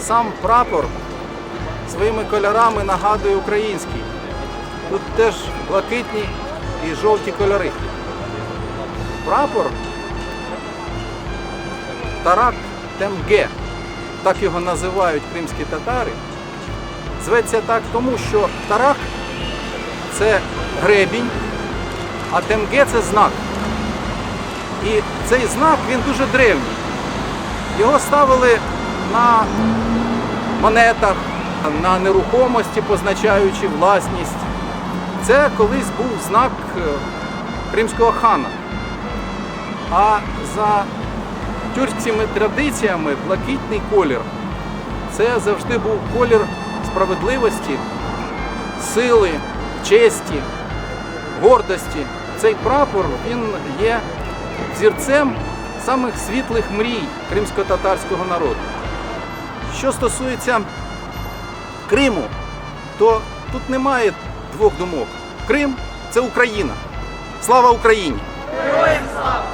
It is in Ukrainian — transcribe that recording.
сам прапор своїми кольорами нагадує український. Тут теж блакитні і жовті кольори. Прапор Тарак Темге, так його називають кримські татари. Зветься так тому, що тарак це гребінь, а темге це знак. І цей знак він дуже древній. Його ставили на монетах, на нерухомості, позначаючи власність. Це колись був знак е, кримського хана. А за тюркськими традиціями блакитний колір це завжди був колір справедливості, сили, честі, гордості. Цей прапор він є взірцем самих світлих мрій кримсько-татарського народу. Що стосується Криму, то тут немає двох думок. Крим це Україна. Слава Україні! Героям слава!